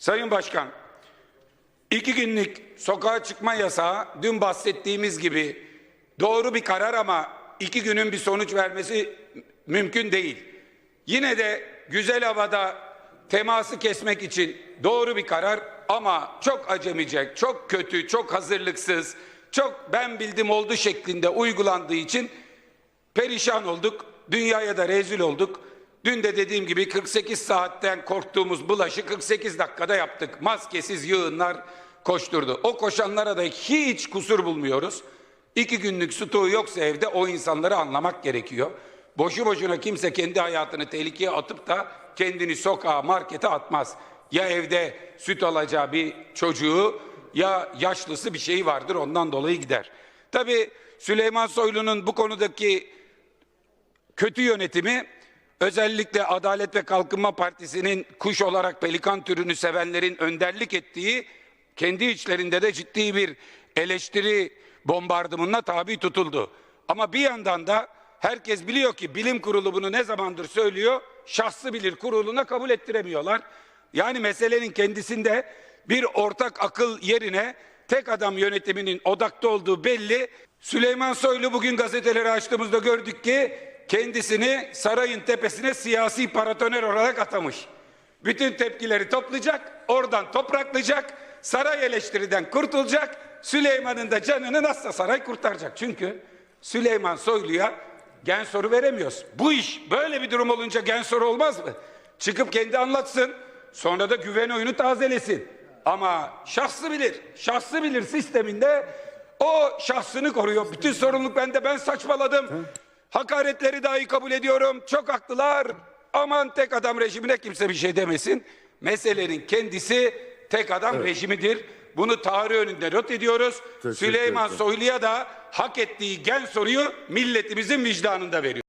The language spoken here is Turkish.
Sayın Başkan, iki günlük sokağa çıkma yasağı dün bahsettiğimiz gibi doğru bir karar ama iki günün bir sonuç vermesi mümkün değil. Yine de güzel havada teması kesmek için doğru bir karar ama çok acemice, çok kötü, çok hazırlıksız, çok ben bildim oldu şeklinde uygulandığı için perişan olduk. Dünyaya da rezil olduk. Dün de dediğim gibi 48 saatten korktuğumuz bulaşı 48 dakikada yaptık. Maskesiz yığınlar koşturdu. O koşanlara da hiç kusur bulmuyoruz. İki günlük stoğu yoksa evde o insanları anlamak gerekiyor. Boşu boşuna kimse kendi hayatını tehlikeye atıp da kendini sokağa, markete atmaz. Ya evde süt alacağı bir çocuğu ya yaşlısı bir şeyi vardır ondan dolayı gider. Tabii Süleyman Soylu'nun bu konudaki kötü yönetimi özellikle Adalet ve Kalkınma Partisi'nin kuş olarak pelikan türünü sevenlerin önderlik ettiği kendi içlerinde de ciddi bir eleştiri bombardımanına tabi tutuldu. Ama bir yandan da herkes biliyor ki bilim kurulu bunu ne zamandır söylüyor, şahsı bilir kuruluna kabul ettiremiyorlar. Yani meselenin kendisinde bir ortak akıl yerine tek adam yönetiminin odakta olduğu belli. Süleyman Soylu bugün gazeteleri açtığımızda gördük ki kendisini sarayın tepesine siyasi paratoner olarak atamış. Bütün tepkileri toplayacak, oradan topraklayacak, saray eleştiriden kurtulacak, Süleyman'ın da canını nasılsa saray kurtaracak. Çünkü Süleyman Soylu'ya gen soru veremiyoruz. Bu iş böyle bir durum olunca gen soru olmaz mı? Çıkıp kendi anlatsın, sonra da güven oyunu tazelesin. Ama şahsı bilir, şahsı bilir sisteminde o şahsını koruyor. Bütün sorumluluk bende, ben saçmaladım. Hakaretleri dahi kabul ediyorum. Çok haklılar. Aman tek adam rejimine kimse bir şey demesin. Meselenin kendisi tek adam rejimidir. Bunu tarih önünde not ediyoruz. Teşekkür Süleyman. Soylu'ya da hak ettiği gen soruyu milletimizin vicdanında veriyor.